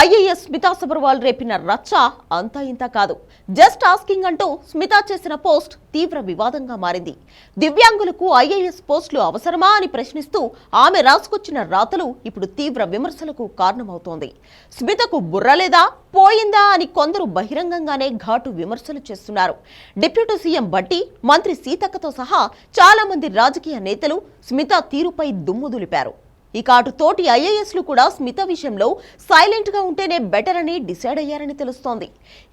IAS Smita Sabharwal రేపిన రచ్చ అంతా ఇంత కాదు. జస్ట్ ఆస్కింగ్ అంటూ స్మితా చేసిన పోస్ట్ తీవ్ర వివాదంగా మారింది. దివ్యాంగులకు ఐఏఎస్ పోస్టులు అవసరమా అని ప్రశ్నిస్తూ ఆమె రాసుకొచ్చిన రాతలు ఇప్పుడు తీవ్ర విమర్శలకు కారణమవుతోంది. స్మితకు బుర్ర లేదా పోయిందా అని కొందరు బహిరంగంగానే ఘాటు విమర్శలు చేస్తున్నారు. డిప్యూటీ సీఎం బట్టి మంత్రి సీతక్కతో సహా చాలా మంది రాజకీయ నేతలు స్మిత తీరుపై దుమ్ము దులిపారు. ఇక అటు తోటి ఐఏఎస్లు కూడా స్మిత విషయంలో సైలెంట్గా ఉంటేనే బెటర్ అని డిసైడ్ అయ్యారని తెలుస్తోంది.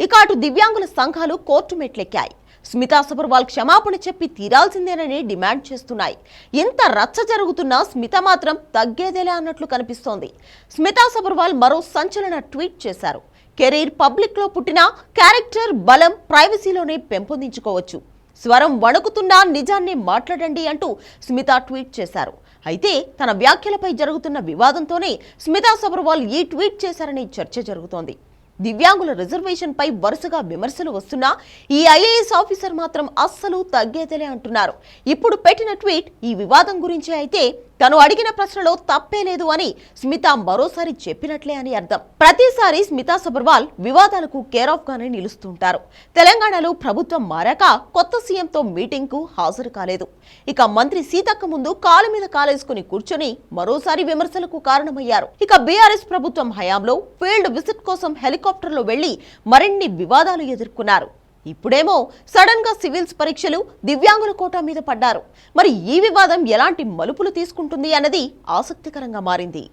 ఇక అటు దివ్యాంగుల సంఘాలు కోర్టు మెట్లెక్కాయి. స్మితా సబర్వాల్ క్షమాపణ చెప్పి తీరాల్సిందేనని డిమాండ్ చేస్తున్నాయి. ఇంత రచ్చ జరుగుతున్నా స్మిత మాత్రం తగ్గేదేలే అన్నట్లు కనిపిస్తోంది. స్మితా సబర్వాల్ మరో సంచలన ట్వీట్ చేశారు. కెరీర్ పబ్లిక్లో పుట్టిన క్యారెక్టర్ బలం ప్రైవసీలోనే పెంపొందించుకోవచ్చు. స్వరం వణుకుతున్నా నిజాన్ని మాట్లాడండి అంటూ స్మిత ట్వీట్ చేశారు. అయితే తన వ్యాఖ్యలపై జరుగుతున్న వివాదంతోనే స్మితా సబర్వాల్ ఈ ట్వీట్ చేశారని చర్చ జరుగుతోంది. దివ్యాంగుల రిజర్వేషన్ పై వరుసగా విమర్శలు వస్తున్నా ఈ ఐఏఎస్ ఆఫీసర్ మాత్రం అస్సలు తగ్గేదేలే అంటున్నారు. ఇప్పుడు పెట్టిన ట్వీట్ ఈ వివాదం గురించి అయితే తను అడిగిన ప్రశ్నలో తప్పే లేదు అని స్మిత మరోసారి చెప్పినట్లే అని అర్థం. ప్రతిసారి స్మితా సబర్వాల్ వివాదాలకు కేర్ ఆఫ్ గానే నిలుస్తుంటారు తెలంగాణలో ప్రభుత్వం మారాక కొత్త సీఎంతో మీటింగ్కు హాజరు కాలేదు. ఇక మంత్రి సీతక్క ముందు కాలు మీద కాలేసుకుని కూర్చొని మరోసారి విమర్శలకు కారణమయ్యారు. ఇక బీఆర్ఎస్ ప్రభుత్వం హయాంలో ఫీల్డ్ విజిట్ కోసం హెలికాప్టర్లో వెళ్ళి మరిన్ని వివాదాలు ఎదుర్కొన్నారు. ఇప్పుడేమో సడన్గా సివిల్స్ పరీక్షలు దివ్యాంగుల కోటా మీద పడ్డారు. మరి ఈ వివాదం ఎలాంటి మలుపులు తీసుకుంటుంది అన్నది ఆసక్తికరంగా మారింది.